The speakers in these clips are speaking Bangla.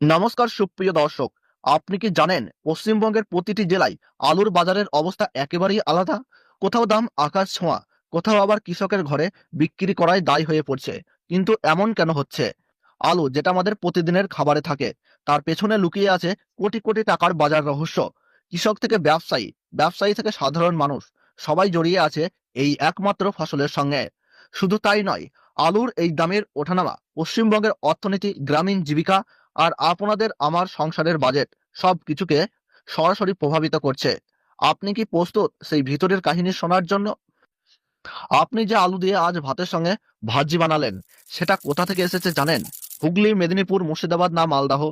নমস্কার, সুপ্রিয় দর্শক। আপনি কি জানেন, পশ্চিমবঙ্গের প্রতিটি জেলায় আলুর বাজারের অবস্থা একেবারেই আলাদা? কোথাও দাম আকাশ ছোঁয়া, কোথাও আবার কৃষকের ঘরে বিক্রি করায় দায় হয়ে পড়ছে। কিন্তু এমন কেন হচ্ছে? আলু, যেটা আমাদের প্রতিদিনের খাবারে থাকে, তার পেছনে লুকিয়ে আছে কোটি কোটি টাকার বাজার রহস্য। কৃষক থেকে ব্যবসায়ী ব্যবসায়ী থেকে সাধারণ মানুষ, সবাই জড়িয়ে আছে এই একমাত্র ফসলের সঙ্গে। শুধু তাই নয়, আলুর এই দামের ওঠানামা পশ্চিমবঙ্গের অর্থনীতি, গ্রামীণ জীবিকা আর আপনাদের আমার সংসারের বাজেট সব কিছুকে সরাসরি প্রভাবিত করছে। আপনি কি প্রস্তুত সেই ভিতরের কাহিনী শোনার জন্য? আপনি যে আলু দিয়ে আজ ভাতের সঙ্গে ভাজি বানালেন, সেটা কোথা থেকে এসেছে জানেন? হুগলি, মেদিনীপুর, মুর্শিদাবাদ না মালদাহ?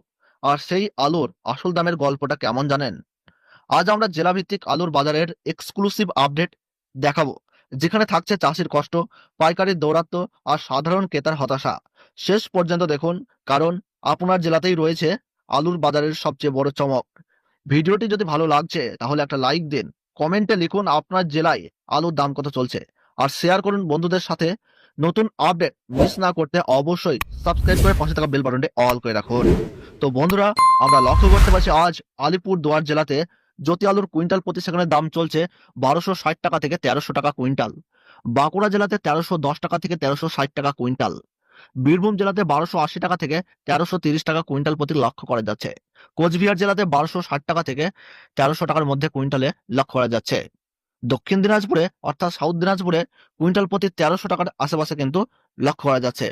আর সেই আলুর আসল দামের গল্পটা কেমন জানেন? আজ আমরা জেলাভিত্তিক আলুর বাজারের এক্সক্লুসিভ আপডেট দেখাবো, যেখানে থাকছে চাষির কষ্ট, পাইকারির দৌরাত্ম আর সাধারণ ক্রেতার হতাশা। শেষ পর্যন্ত দেখুন, কারণ আপনার জেলাতেই রয়েছে আলুর বাজারের সবচেয়ে বড় চমক। ভিডিওটি যদি ভালো লাগছে, তাহলে একটা লাইক দিন। কমেন্টে লিখুন আপনার জেলায় আলুর দাম কত চলছে। আর শেয়ার করুন বন্ধুদের সাথে। নতুন আপডেট মিস না করতে অবশ্যই সাবস্ক্রাইব করে পাশে থাকা বেল বাটনটি অল করে রাখুন। তো বন্ধুরা, আমরা লক্ষ্য করতে পারছি আজ আলিপুর দুয়ার জেলাতে জ্যোতি আলুর কুইন্টাল প্রতি সেখানে দাম চলছে বারোশো ষাট টাকা থেকে তেরোশো টাকা কুইন্টাল। বাঁকুড়া জেলাতে তেরোশো দশ টাকা থেকে তেরোশো ষাট টাকা কুইন্টাল। বীরভূম জেলাতে বারোশো আশি টাকা থেকে তেরোশো তিরিশ টাকা কুইন্টাল প্রতি লক্ষ্য করা যাচ্ছে। কোচবিহার জেলাতে বারোশো ষাট টাকা থেকে তেরোশো টাকার মধ্যে কুইন্টালে লক্ষ্য করা যাচ্ছে। দক্ষিণ দিনাজপুরে, অর্থাৎ সাউথ দিনাজপুরে কুইন্টাল প্রতি তেরোশো টাকার আশেপাশে কিন্তু লক্ষ্য করা যাচ্ছে।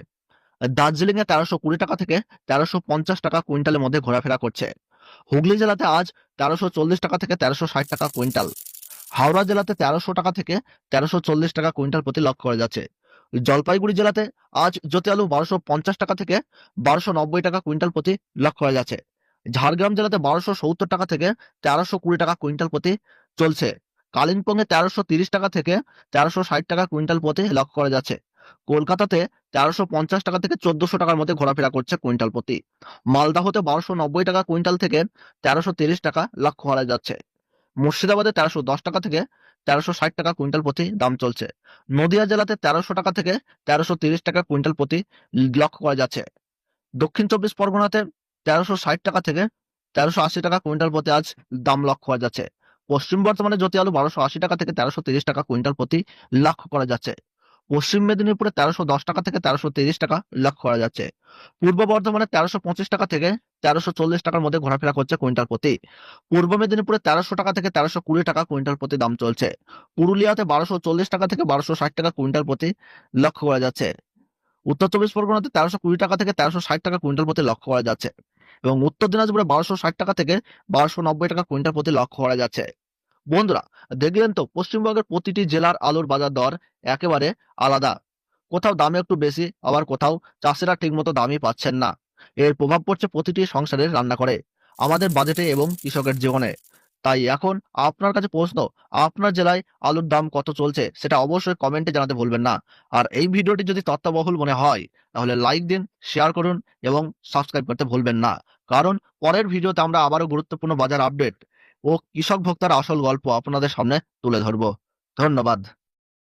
দার্জিলিং এ তেরোশো কুড়ি টাকা থেকে তেরোশো পঞ্চাশ টাকা কুইন্টালের মধ্যে ঘোরাফেরা করছে। হুগলি জেলাতে আজ তেরোশো চল্লিশ টাকা থেকে তেরোশো ষাট টাকা কুইন্টাল। হাওড়া জেলাতে তেরোশো টাকা থেকে তেরোশো চল্লিশ টাকা কুইন্টাল প্রতি লক্ষ্য করা যাচ্ছে। জলপাইগুড়ি জেলাতে আজ জ্যোতি আলু বারোশো পঞ্চাশ টাকা থেকে বারোশো নব্বই টাকা কুইন্টাল প্রতি লক্ষ্য করা যাচ্ছে। ঝাড়গ্রাম জেলাতে বারোশো সত্তর টাকা থেকে তেরোশো কুড়ি টাকা কুইন্টাল প্রতি চলছে। কালিম্পংয়ে তেরোশো তিরিশ টাকা থেকে তেরোশো ষাট টাকা কুইন্টাল প্রতি লক্ষ্য করা যাচ্ছে। কলকাতাতে তেরোশো পঞ্চাশ টাকা থেকে চোদ্দশো টাকার মধ্যে ঘোরাফেরা করছে কুইন্টাল প্রতি। মালদাহতে বারোশো নব্বই টাকা কুইন্টাল থেকে তেরোশো তিরিশ টাকা লক্ষ্য করা যাচ্ছে। মুর্শিদাবাদে তেরোশো দশ টাকা থেকে তেরোশো ষাট টাকা কুইন্টাল প্রতি দাম চলছে। নদিয়া জেলাতে তেরোশো টাকা থেকে তেরোশো তিরিশ টাকা কুইন্টাল প্রতি লক্ষ্য করা যাচ্ছে। দক্ষিণ চব্বিশ পরগনাতে তেরোশো ষাট টাকা থেকে তেরোশো আশি টাকা কুইন্টাল প্রতি আজ দাম লক্ষ্য করা যাচ্ছে। পশ্চিম বর্ধমানে জ্যোতি আলু বারোশো আশি টাকা থেকে তেরোশো তিরিশ টাকা কুইন্টাল প্রতি লক্ষ্য করা যাচ্ছে। পশ্চিম মেদিনীপুরে তেরোশো দশ টাকা থেকে তেরোশো তিরিশ টাকা লক্ষ্য করা যাচ্ছে। পূর্ব বর্ধমানে তেরোশো পঁচিশ টাকা থেকে তেরোশো চল্লিশ টাকার মধ্যে ঘোরাফেরা করছে কুইন্টাল প্রতি। পূর্ব মেদিনীপুরে তেরোশো টাকা থেকে তেরোশো কুড়ি টাকা কুইন্টাল প্রতি দাম চলছে। পুরুলিয়াতে বারোশো চল্লিশ টাকা থেকে বারোশো ষাট টাকা কুইন্টাল প্রতি লক্ষ্য করা যাচ্ছে। উত্তর চব্বিশ পরগনাতে তেরোশো কুড়ি টাকা থেকে তেরোশো ষাট টাকা কুইন্টাল প্রতি লক্ষ্য করা যাচ্ছে এবং উত্তর দিনাজপুরে বারোশো ষাট টাকা থেকে বারোশো নব্বই টাকা কুইন্টাল প্রতি লক্ষ্য করা যাচ্ছে। বন্ধুরা, দেখলেন তো, পশ্চিমবঙ্গের প্রতিটি জেলার আলুর বাজার দর একেবারে আলাদা। কোথাও দামে একটু বেশি, আবার কোথাও চাষিরা ঠিকমতো দামই পাচ্ছেন না। এর প্রভাব পড়ছে প্রতিটি সংসারের রান্না করে আমাদের বাজেটে এবং কৃষকের জীবনে। তাই এখন আপনার কাছে প্রশ্ন, আপনার জেলায় আলুর দাম কত চলছে সেটা অবশ্যই কমেন্টে জানাতে ভুলবেন না। আর এই ভিডিওটি যদি তথ্যবহুল মনে হয়, তাহলে লাইক দিন, শেয়ার করুন এবং সাবস্ক্রাইব করতে ভুলবেন না। কারণ পরের ভিডিওতে আমরা আবারও গুরুত্বপূর্ণ বাজার আপডেট ও কৃষক ভোক্তার আসল গল্প আপনাদের সামনে তুলে ধরব। ধন্যবাদ।